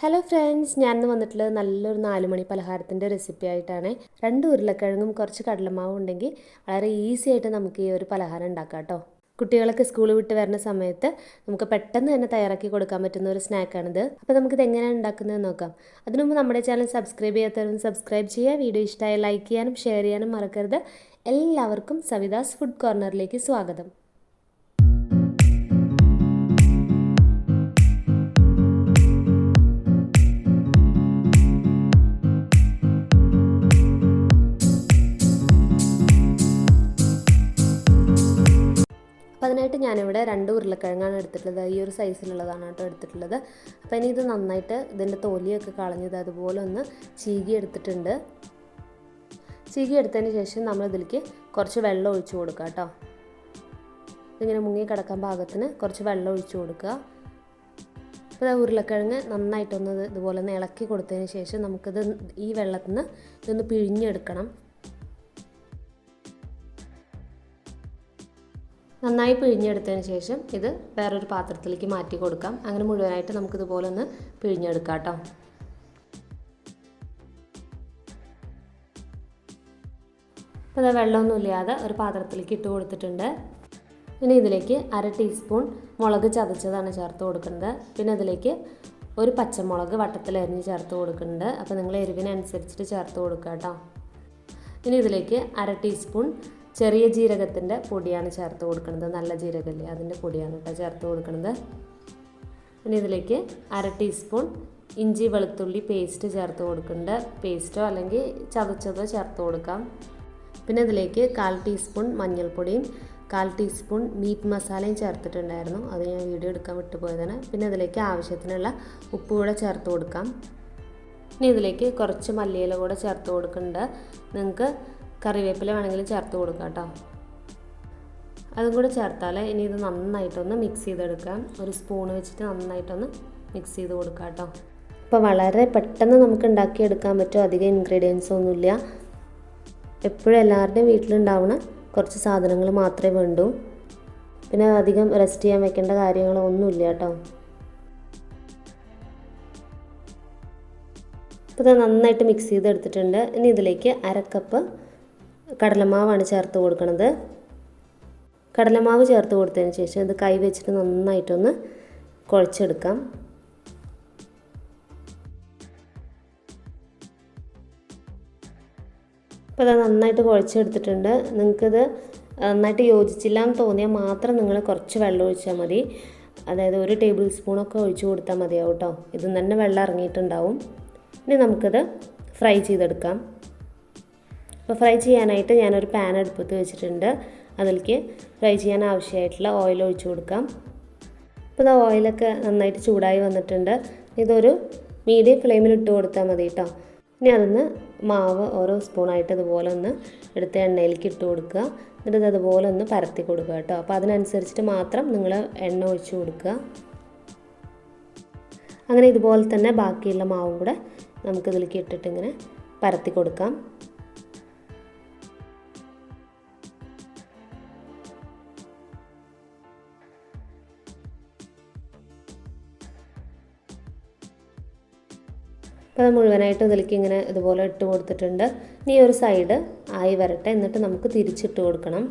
Hello friends ഞാൻ ഇന്ന് വന്നിട്ടുള്ളത് നല്ലൊരു നാലുമണി പലഹാരത്തിന്റെ റെസിപ്പി ആയിട്ടാണ്. രണ്ട് ഉരുളക്കിഴങ്ങും കുറച്ച് കടലമാവും ഉണ്ടെങ്കിൽ വളരെ ഈസി ആയിട്ട് നമുക്ക് ഈ ഒരു പലഹാരം ഉണ്ടാക്കാം കേട്ടോ കുട്ടികളൊക്കെ സ്കൂൾ വിട്ട് വരുന്ന സമയത്ത് നമുക്ക് പെട്ടെന്ന് തന്നെ തയ്യാറാക്കി കൊടുക്കാൻ പറ്റുന്ന ഒരു സ്നാക്കാണിത് അപ്പോൾ നമുക്കിത് എങ്ങനെയാണ് ഉണ്ടാക്കുന്നത് നോക്കാം. അതിനു മുമ്പ് നമ്മുടെ ചാനൽ സബ്സ്ക്രൈബ് ചെയ്യാത്തവരും സബ്സ്ക്രൈബ് ചെയ്യുക. വീഡിയോ ഇഷ്ടമായി ലൈക്ക് ചെയ്യാനും ഷെയർ ചെയ്യാനും മറക്കരുത്. എല്ലാവർക്കും സവിതാസ് ഫുഡ് കോർണറിലേക്ക് സ്വാഗതം. അതിനായിട്ട് ഞാനിവിടെ രണ്ട് ഉരുളക്കിഴങ്ങാണ് എടുത്തിട്ടുള്ളത്. ഈ ഒരു സൈസിലുള്ളതാണ് കേട്ടോ എടുത്തിട്ടുള്ളത്. അപ്പോൾ ഇനി ഇത് നന്നായിട്ട് ഇതിന്റെ തോലിയൊക്കെ കളഞ്ഞത് അതുപോലെ ഒന്ന് ചീകി എടുത്തിട്ടുണ്ട്. ചീകി എടുത്തതിന് ശേഷം നമ്മൾ ഇതിലേക്ക് കുറച്ച് വെള്ളം ഒഴിച്ചു കൊടുക്കുക കേട്ടോ. ഇങ്ങനെ മുങ്ങി കിടക്കാൻ പാകത്തിന് കുറച്ച് വെള്ളം ഒഴിച്ചു കൊടുക്കുക. അപ്പോൾ ഉരുളക്കിഴങ്ങ് നന്നായിട്ടൊന്ന് ഇതുപോലെ ഒന്ന് ഇളക്കി കൊടുത്തതിന് ശേഷം നമുക്കിത് ഈ വെള്ളത്തിൽ നിന്ന് ഇതൊന്ന് പിഴിഞ്ഞെടുക്കണം. നന്നായി പിഴിഞ്ഞെടുത്തതിന് ശേഷം ഇത് വേറൊരു പാത്രത്തിലേക്ക് മാറ്റി കൊടുക്കാം. അങ്ങനെ മുഴുവനായിട്ട് നമുക്കിതുപോലെ ഒന്ന് പിഴിഞ്ഞെടുക്കാം കേട്ടോ. അപ്പോൾ അത് വെള്ളമൊന്നുമില്ലാതെ ഒരു പാത്രത്തിലേക്ക് ഇട്ട് കൊടുത്തിട്ടുണ്ട്. ഇനി ഇതിലേക്ക് അര ടീസ്പൂൺ മുളക് ചതച്ചതാണ് ചേർത്ത് കൊടുക്കുന്നത്. പിന്നെ അതിലേക്ക് ഒരു പച്ചമുളക് വട്ടത്തിലരിഞ്ഞ് ചേർത്ത് കൊടുക്കുന്നുണ്ട്. അപ്പോൾ നിങ്ങൾ എരിവിനനുസരിച്ചിട്ട് ചേർത്ത് കൊടുക്കുക കേട്ടോ. ഇനി ഇതിലേക്ക് അര ടീസ്പൂൺ ചെറിയ ജീരകത്തിന്റെ പൊടിയാണ് ചേർത്ത് കൊടുക്കുന്നത് നല്ല ജീരകമില്ലേ? അതിന്റെ പൊടിയാണ് കേട്ടോ ചേർത്ത് കൊടുക്കുന്നത് പിന്നെ ഇതിലേക്ക് അര ടീസ്പൂൺ ഇഞ്ചി വെളുത്തുള്ളി പേസ്റ്റ് ചേർത്ത് കൊടുക്കുന്നുണ്ട് പേസ്റ്റോ അല്ലെങ്കിൽ ചതച്ചതോ ചേർത്ത് കൊടുക്കാം. പിന്നെ ഇതിലേക്ക് കാൽ ടീസ്പൂൺ മഞ്ഞൾപ്പൊടിയും കാൽ ടീസ്പൂൺ മീറ്റ് മസാലയും ചേർത്തിട്ടുണ്ടായിരുന്നു. അത് ഞാൻ വീഡിയോ എടുക്കാൻ വിട്ടുപോയതാണ്. പിന്നെ ഇതിലേക്ക് ആവശ്യത്തിനുള്ള ഉപ്പ് കൂടെ ചേർത്ത് കൊടുക്കാം. പിന്നെ ഇതിലേക്ക് കുറച്ച് മല്ലിയില കൂടെ ചേർത്ത് കൊടുക്കുന്നുണ്ട് നിങ്ങൾക്ക് കറിവേപ്പില വേണമെങ്കിൽ ചേർത്ത് കൊടുക്കാം കേട്ടോ. അതും കൂടെ ചേർത്താൽ ഇനി ഇത് നന്നായിട്ടൊന്ന് മിക്സ് ചെയ്തെടുക്കാം. ഒരു സ്പൂൺ വെച്ചിട്ട് നന്നായിട്ടൊന്ന് മിക്സ് ചെയ്ത് കൊടുക്കാം കേട്ടോ. അപ്പോൾ വളരെ പെട്ടെന്ന് നമുക്ക് ഉണ്ടാക്കിയെടുക്കാൻ പറ്റും. അധികം ഇൻഗ്രീഡിയൻസ് ഒന്നുമില്ല. എപ്പോഴും എല്ലാവരുടെയും വീട്ടിലുണ്ടാവുന്ന കുറച്ച് സാധനങ്ങൾ മാത്രമേ വേണ്ടൂ. പിന്നെ അധികം റെസ്റ്റ് ചെയ്യാൻ വെക്കേണ്ട കാര്യങ്ങളൊന്നുമില്ല കേട്ടോ. അപ്പോൾ ഇത് നന്നായിട്ട് മിക്സ് ചെയ്ത് എടുത്തിട്ടുണ്ട് ഇനി ഇതിലേക്ക് അരക്കപ്പ് കടലമാവാണ് ചേർത്ത് കൊടുക്കുന്നത് കടലമാവ് ചേർത്ത് കൊടുത്തതിന് ശേഷം ഇത് കൈ വെച്ചിട്ട് നന്നായിട്ടൊന്ന് കുഴച്ചെടുക്കാം. അപ്പോൾ അത് നന്നായിട്ട് കുഴച്ചെടുത്തിട്ടുണ്ട്. നിങ്ങൾക്കിത് നന്നായിട്ട് യോജിച്ചില്ല എന്ന് തോന്നിയാൽ മാത്രം നിങ്ങൾ കുറച്ച് വെള്ളം ഒഴിച്ചാൽ മതി. അതായത് ഒരു ടേബിൾ സ്പൂണൊക്കെ ഒഴിച്ചു കൊടുത്താൽ മതിയാവും കേട്ടോ. ഇത് തന്നെ വെള്ളം ഇറങ്ങിയിട്ടുണ്ടാവും. ഇനി നമുക്കിത് ഫ്രൈ ചെയ്തെടുക്കാം. അപ്പോൾ ഫ്രൈ ചെയ്യാനായിട്ട് ഞാനൊരു പാൻ അടുപ്പത്ത് വെച്ചിട്ടുണ്ട്. അതിലേക്ക് ഫ്രൈ ചെയ്യാൻ ആവശ്യമായിട്ടുള്ള ഓയിൽ ഒഴിച്ചു കൊടുക്കാം. അപ്പോൾ ഇത് ഓയിലൊക്കെ നന്നായിട്ട് ചൂടായി വന്നിട്ടുണ്ട്. ഇതൊരു മീഡിയം ഫ്ലെയിമിൽ ഇട്ട് കൊടുത്താൽ മതി കേട്ടോ. ഇനി അതൊന്ന് മാവ് ഓരോ സ്പൂണായിട്ട് ഇതുപോലെ ഒന്ന് എടുത്ത് എണ്ണയിലേക്ക് ഇട്ട് കൊടുക്കുക. എന്നിട്ട് അതുപോലെ ഒന്ന് പരത്തി കൊടുക്കുക കേട്ടോ. അപ്പോൾ അതിനനുസരിച്ചിട്ട് മാത്രം നിങ്ങൾ എണ്ണ ഒഴിച്ചു കൊടുക്കുക. അങ്ങനെ ഇതുപോലെ തന്നെ ബാക്കിയുള്ള മാവും കൂടെ നമുക്കിതിലേക്ക് ഇട്ടിട്ട് ഇങ്ങനെ പരത്തി കൊടുക്കാം. അപ്പോൾ അത് മുഴുവനായിട്ട് ഇതിലേക്ക് ഇങ്ങനെ ഇതുപോലെ ഇട്ട് കൊടുത്തിട്ടുണ്ട്. ഇനി ഒരു സൈഡ് ആയി വരട്ടെ. എന്നിട്ട് നമുക്ക് തിരിച്ചിട്ട് കൊടുക്കണം.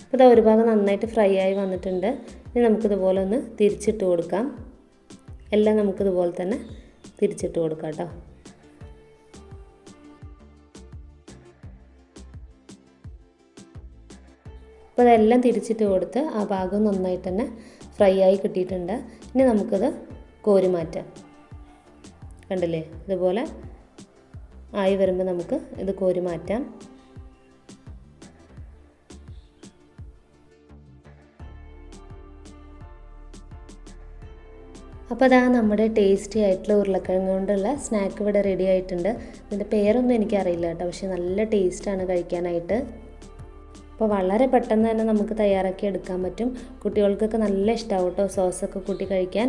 അപ്പോൾ ഇതാ ഒരു ഭാഗം നന്നായിട്ട് ഫ്രൈ ആയി വന്നിട്ടുണ്ട്. ഇനി നമുക്കിതുപോലെ ഒന്ന് തിരിച്ചിട്ട് കൊടുക്കാം. എല്ലാം നമുക്കിതുപോലെ തന്നെ തിരിച്ചിട്ട് കൊടുക്കാം കേട്ടോ. അപ്പോൾ അതെല്ലാം തിരിച്ചിട്ട് കൊടുത്ത് ആ ഭാഗം നന്നായിട്ട് തന്നെ ഫ്രൈ ആയി കിട്ടിയിട്ടുണ്ട്. ഇനി നമുക്കിത് കോരി മാറ്റാം കണ്ടില്ലേ? ഇതുപോലെ ആയി വരുമ്പോൾ നമുക്ക് ഇത് കോരി മാറ്റാം. അപ്പോൾ അതാ നമ്മുടെ ടേസ്റ്റി ആയിട്ടുള്ള ഉരുളക്കിഴങ്ങ് കൊണ്ടുള്ള സ്നാക്ക് ഇവിടെ റെഡി ആയിട്ടുണ്ട്. ഇതിന്റെ പേരൊന്നും എനിക്കറിയില്ല കേട്ടോ പക്ഷേ നല്ല ടേസ്റ്റാണ് കഴിക്കാനായിട്ട്. അപ്പോൾ വളരെ പെട്ടെന്ന് തന്നെ നമുക്ക് തയ്യാറാക്കി എടുക്കാൻ പറ്റും. കുട്ടികൾക്കൊക്കെ നല്ല ഇഷ്ടമാവും കേട്ടോ സോസൊക്കെ കൂട്ടി കഴിക്കാൻ.